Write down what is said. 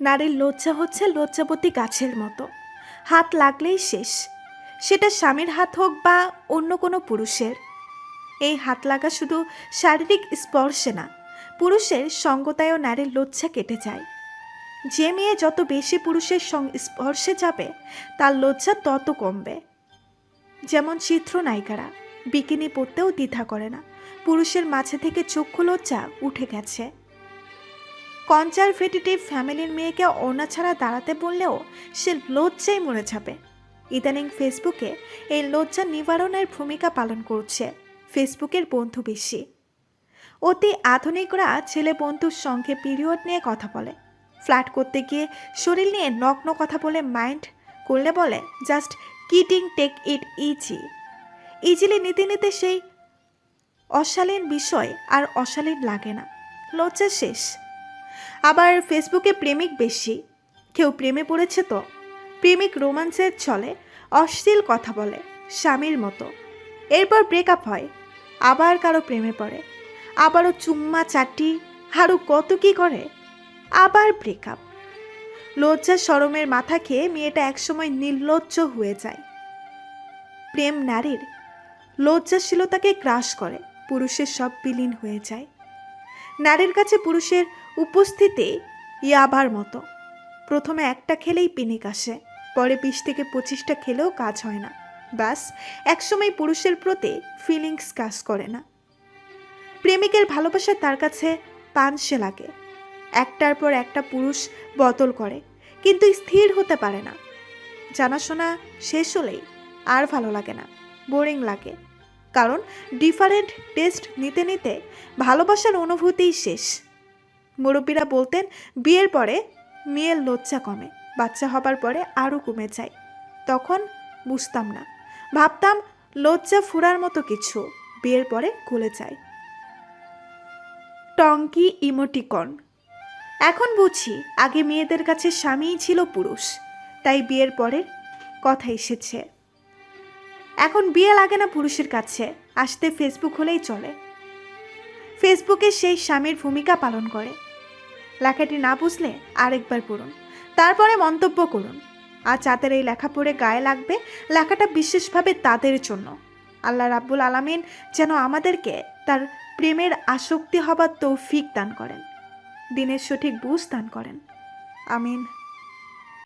নারীর লজ্জা হচ্ছে লজ্জাবতী গাছের মতো। হাত লাগলেই শেষ। সেটা স্বামীর হাত হোক বা অন্য কোনো পুরুষের। এই হাত লাগা শুধু শারীরিক স্পর্শে না, পুরুষের সঙ্গতায়ও নারীর লজ্জা কেটে যায়। যে মেয়ে যত বেশি পুরুষের সং- স্পর্শে যাবে, তার লজ্জা তত কমবে। যেমন চিত্রনায়িকারা, বিকিনি পরতেও দ্বিধা করে না। পুরুষের মাঝে থেকে চক্ষু লজ্জা উঠে গেছে। কনজারভেটিভ ফ্যামিলির মেয়েকে ওড়না ছাড়া দাঁড়াতে বললেও সে লজ্জায় মরে যাবে। ইদানিং ফেসবুকে এই লজ্জা নিবারণের ভূমিকা পালন করছে ফেসবুকের বন্ধু বেশি। অতি আধুনিকরা ছেলে বন্ধুর সঙ্গে পিরিয়ড নিয়ে কথা বলে। ফ্ল্যাট করতে গিয়ে শরীর নিয়ে নগ্ন কথা বলে মাইন্ড করলে বলে, just kidding take it easy. Easily নিতে নিতে সেই অশালীন বিষয় আর অশালীন লাগে না। লজ্জা শেষ। আবার ফেসবুকে প্রেমিক বেশি। কেউ প্রেমে পড়েছে তো? প্রেমিক রোমান্সের ছলে অশ্লীল কথা বলে, স্বামীর মতো। এরপর ব্রেকআপ হয়, আবার কারও প্রেমে পড়ে, আবারও চুম্মা চাটি আরও কত কি করে? আবার ব্রেকআপ লজ্জা সরমের মাথা খেয়ে মেয়েটা একসময় নির্লজ্জ হয়ে যায়। প্রেম নারীর লজ্জাশীলতাকে গ্রাস করে, পুরুষের সব বিলীন হয়ে যায়। নারীর কাছে পুরুষের উপস্থিতি ইয়াবার মতো। প্রথমে একটা খেলেই পিনিক আসে, পরে বিশ থেকে পঁচিশটা খেলেও কাজ হয় না। ব্যাস, একসময় পুরুষের প্রতি ফিলিংস কাজ করে না। প্রেমিকের ভালোবাসা তার কাছে পানসে লাগে। একটার পর একটা পুরুষ বদল করে, কিন্তু স্থির হতে পারে না। জানাশোনা শেষ হলেই আর ভালো লাগে না, বোরিং লাগে। কারণ ডিফারেন্ট টেস্ট নিতে নিতে ভালোবাসার অনুভূতিই শেষ। মুরব্বীরা বলতেন, বিয়ের পরে মেয়ের লজ্জা কমে, বাচ্চা হবার পরে আরও কমে যায়। তখন বুঝতাম না। ভাবতাম, লজ্জা ফুরার মতো কিছু, বিয়ের পরে গলে যায়। টঙ্কি ইমোটিকন। এখন বুঝি, আগে মেয়েদের কাছে স্বামীই ছিল পুরুষ, তাই বিয়ের পরের কথা এসেছে। এখন বিয়ে লাগে না পুরুষের কাছে, আসতে ফেসবুক হলেই চলে। ফেসবুকে সেই স্বামীর ভূমিকা পালন করে। লেখাটি না বুঝলে আরেকবার পড়ুন। তারপরে মন্তব্য করুন। আর যাদের এই লেখা পড়ে গায়ে লাগবে, লেখাটা বিশেষভাবে তাদের জন্য। আল্লাহ রাব্বুল আলামিন যেন আমাদেরকে তার প্রেমের আসক্তি হবার তৌফিক দান করেন। দিনের সঠিক বুঝ দান করেন। আমিন।